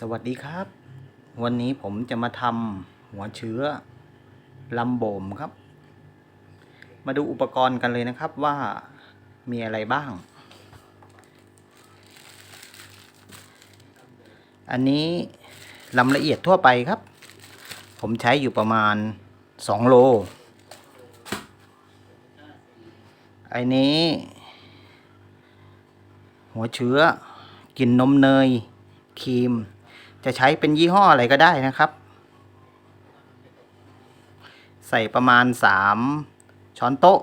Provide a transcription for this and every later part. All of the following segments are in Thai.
สวัสดีครับ วันนี้ผมจะมาทำหัวเชื้อลำโบมครับ มาดูอุปกรณ์กันเลยนะครับว่ามีอะไรบ้าง อันนี้ลำละเอียดทั่วไปครับ ผมใช้อยู่ประมาณ 2 โลไอ้นี้ หัวเชื้อกินนมเนยครีม จะใช้เป็นยี่ห้ออะไรก็ได้นะครับ ใส่ประมาณ 3 ช้อนโต๊ะ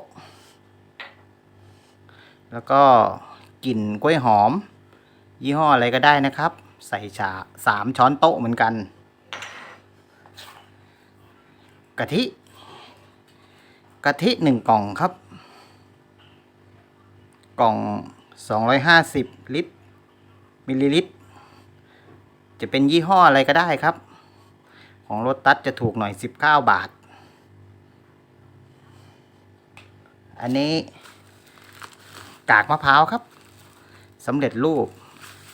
แล้วก็กลิ่นกล้วยหอม ยี่ห้ออะไรก็ได้นะครับ ใส่ชาสามช้อนโต๊ะเหมือนกันกะทิ กะทิหนึ่งกล่องครับ กล่อง 250 ลิตร มิลลิลิตร จะเป็นยี่ห้ออะไรก็ได้ครับ ของรถตัดจะถูกหน่อย 19 บาท อันนี้ กากมะพร้าวครับสำเร็จรูป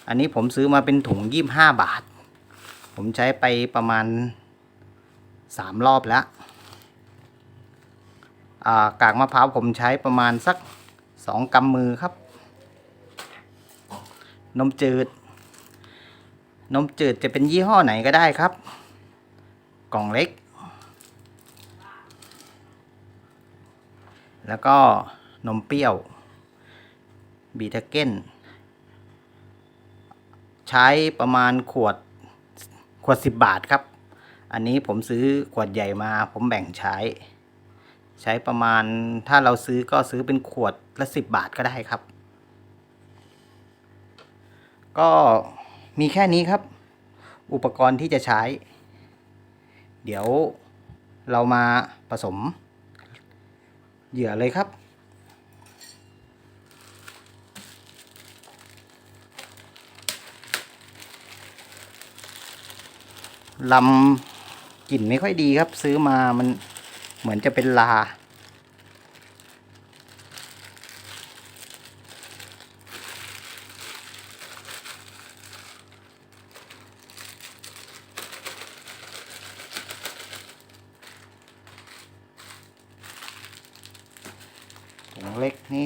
อันนี้ผมซื้อมาเป็นถุง 25 บาท ผมใช้ไปประมาณ 3 รอบแล้วกากมะพร้าวผมใช้ประมาณสัก 2กำมือครับ นมจืด นมจืดจะเป็นยี่ห้อไหนก็ได้ครับ กล่องเล็ก แล้วก็นมเปรี้ยว บีทาเก้น ใช้ประมาณขวด ขวดสิบบาทครับ อันนี้ผมซื้อขวดใหญ่มา ผมแบ่งใช้ ใช้ประมาณถ้าเราซื้อก็ซื้อเป็นขวดละสิบบาทก็ได้ครับ ก็ มีแค่นี้ครับ อุปกรณ์ที่จะใช้ เดี๋ยวเรามาผสม เหยื่อเลยครับ ลำกลิ่นไม่ค่อยดีครับ ซื้อมามันเหมือนจะเป็นลา ถุงเล็กนี่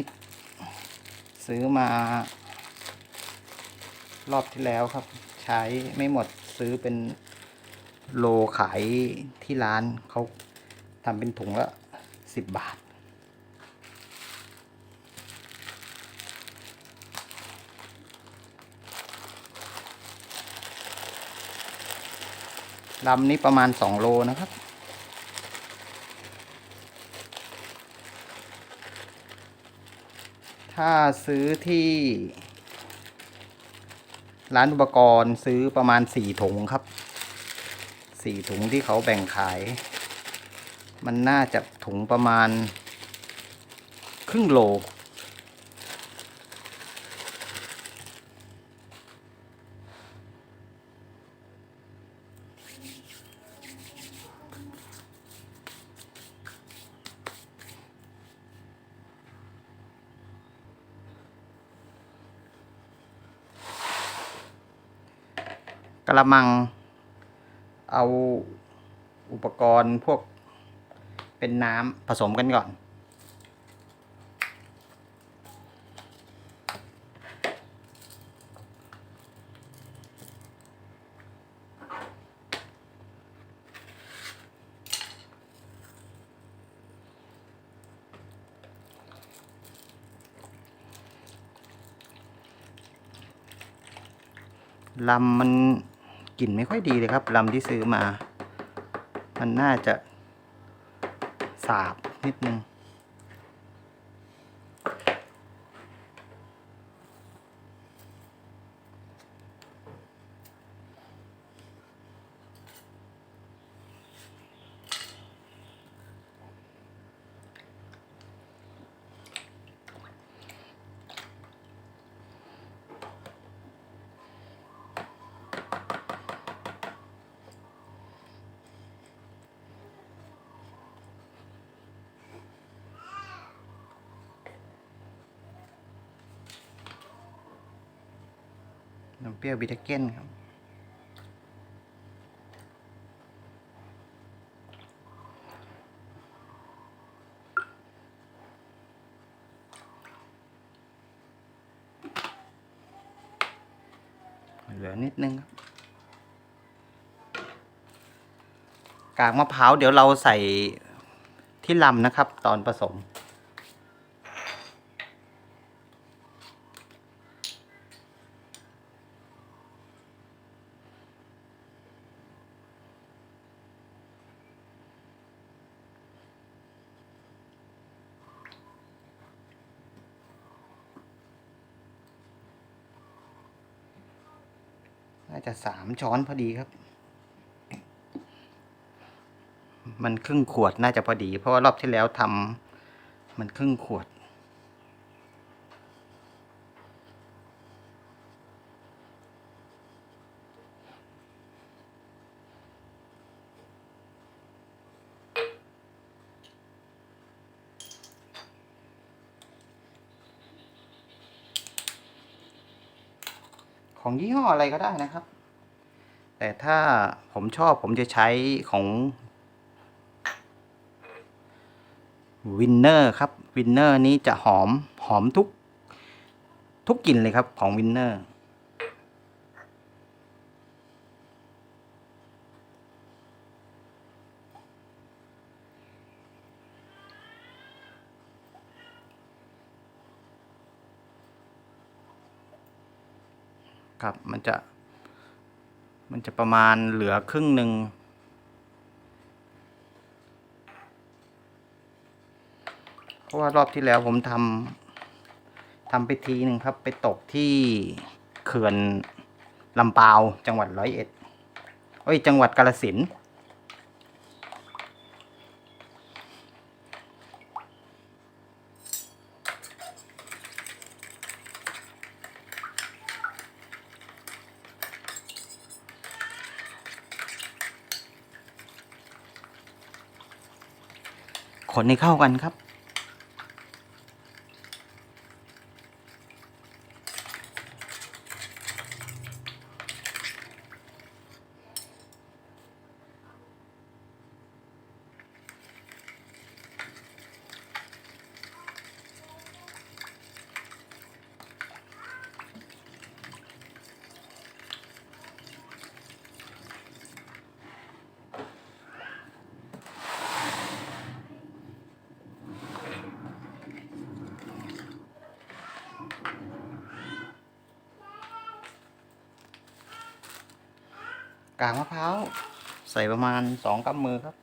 ซื้อมา รอบที่แล้วครับ ใช้ไม่หมดซื้อเป็นโลขายที่ร้านเขาทำเป็นถุงละสิบบาท ลำนี้ประมาณสองโลนะครับ ถ้าซื้อที่ ร้านอุปกรณ์ซื้อประมาณสี่ถุงครับสี่ถุงที่เขาแบ่งขาย มันน่าจะถุงประมาณ ครึ่งโล ระมัง เอาอุปกรณ์พวกเป็นน้ำผสมกันก่อน ลำมัน กลิ่นไม่ค่อยดีเลยครับลำที่ซื้อมา มันน่าจะสาบนิดนึง น้ำเปรี้ยวบิทาเก้นครับ เหลือนิดนึงครับ กากมะพร้าวเดี๋ยวเราใส่ที่ลำนะครับ ตอนผสมาจะสามช้อนพอดีครับ มันครึ่งขวดน่าจะพอดี เพราะว่ารอบที่แล้วทำมันครึ่งขวด ของยี่ห้ออะไรก็ได้นะครับ แต่ถ้าผมชอบผมจะใช้ของวินเนอร์ครับวินเนอร์นี้จะหอมหอมทุก ทุกกลิ่นเลยครับของวินเนอร์ครับมันจะ มันจะประมาณเหลือครึ่งหนึ่ง เพราะว่ารอบที่แล้วผมทำทำไปทีหนึ่งครับ ไปตกที่เขื่อนลำปาวจังหวัดร้อยเอ็ดเอ้ย จังหวัดกาลสินธุ์ คนให้เข้ากันครับ กากมะพร้าวใส่ประมาณสองกำมือครับ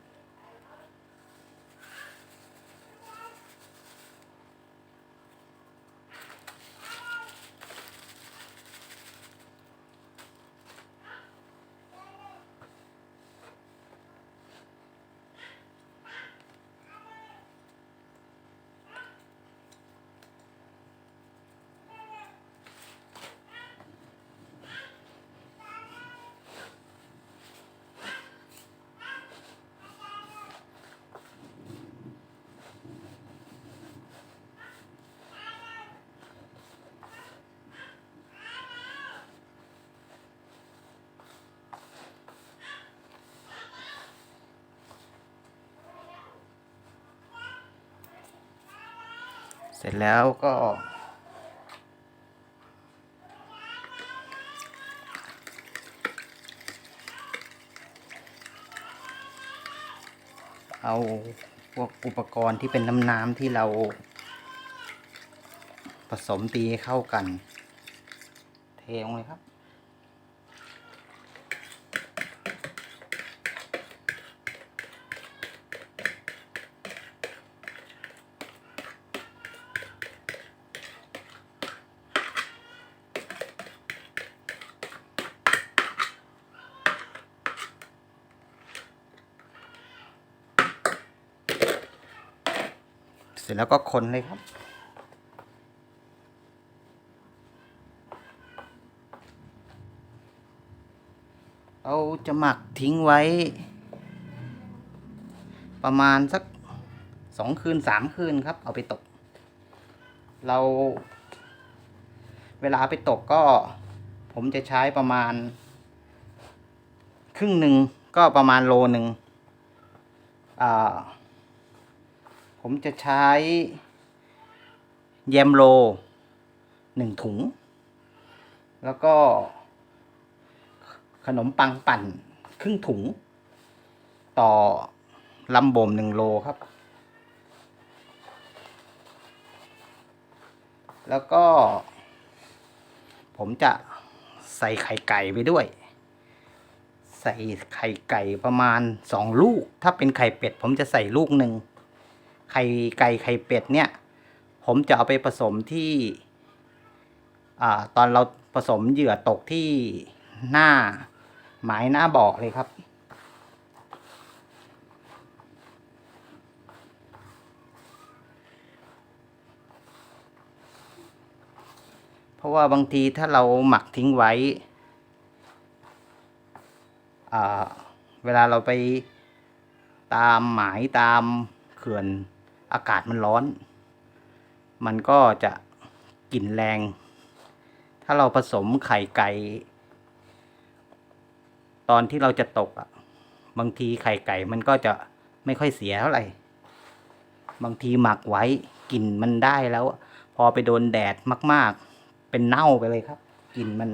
เสร็จแล้วก็ เอาพวกอุปกรณ์ที่เป็นน้ำน้ำที่เรา ผสมตีเข้ากัน เทลงเลยครับ ร็จแล้วก็คนเลยครับเราจะหมักทิ้งไว้ ประมาณสักสองคืนสามคืนครับ เอาไปตก เรา เวลาไปตกก็ ผมจะใช้ประมาณ ครึ่งหนึ่งก็ประมาณโลหนึ่งอ่า ผมจะใช้แยมโลหนึ่งถุง แล้วก็ ขนมปังปั่นครึ่งถุง ต่อลำบ่มหนึ่งโลครับ แล้วก็ ผมจะใส่ไข่ไก่ไปด้วย ใส่ไข่ไก่ประมาณสองลูก ถ้าเป็นไข่เป็ด ผมจะใส่ลูกหนึ่ง ไข่ไก่ไข่เป็ดเนี่ย ผมจะเอาไปผสมที่อ่าตอนเราผสมเหยื่อตกที่หน้าหมายหน้าบ่อเลยครับ เพราะว่าบางทีถ้าเราหมักทิ้งไว้ เวลาเราไปตามหมายตามเขื่อน อากาศมันร้อน มันก็จะกลิ่นแรง ถ้าเราผสมไข่ไก่ ตอนที่เราจะตกอะ บางทีไข่ไก่มันก็จะไม่ค่อยเสียเท่าไหร่ บางทีหมักไว้กลิ่นมันได้แล้ว พอไปโดนแดดมาก ๆ เป็นเน่าไปเลยครับกลิ่นมัน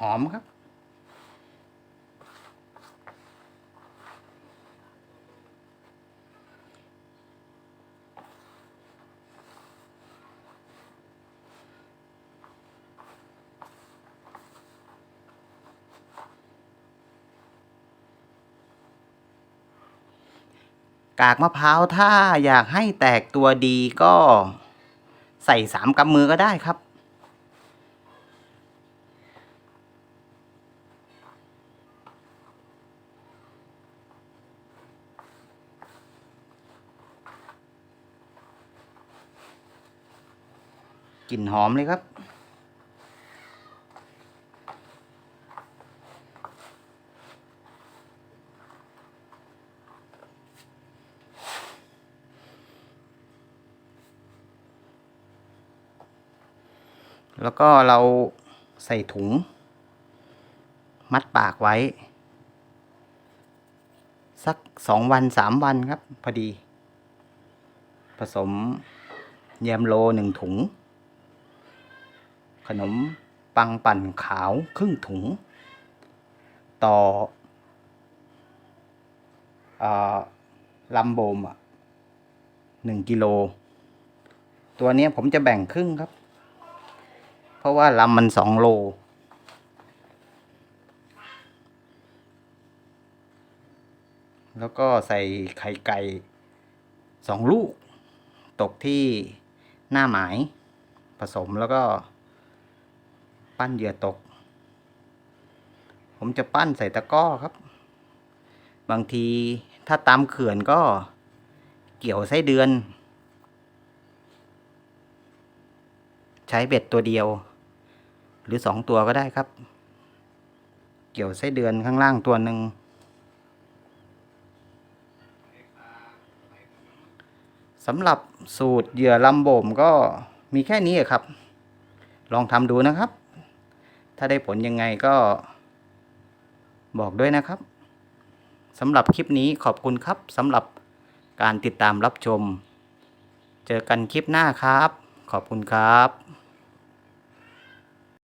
หอมครับ กากมะพร้าวถ้าอยากให้แตกตัวดีก็ใส่สามกำมือก็ได้ครับ กลิ่นหอมเลยครับ แล้วก็เราใส่ถุง มัดปากไว้ สักสองวันสามวันครับ พอดี ผสมแยมโลหนึ่งถุง ขนมปังปั่นขาวครึ่งถุง ต่ออาลำโบมอะหนึ่งกิโล ตัวนี้ผมจะแบ่งครึ่งครับ เพราะว่าลำมันสองโล แล้วก็ใส่ไข่ไก่สองลูก ตกที่หน้าหมายผสมแล้วก็ ปั้นเหยื่อตก ผมจะปั้นใส่ตะก้อครับ บางทีถ้าตามเขื่อนก็เกี่ยวไส้เดือน ใช้เบ็ดตัวเดียว หรือสองตัวก็ได้ครับ เกี่ยวไส้เดือนข้างล่างตัวหนึ่งสำหรับสูตรเหยื่อลำบ่มก็มีแค่นี้ครับ ลองทำดูนะครับ ถ้าได้ผลยังไงก็บอกด้วยนะครับสำหรับคลิปนี้ขอบคุณครับสำหรับการติดตามรับชม เจอกันคลิปหน้าครับ ขอบคุณครับ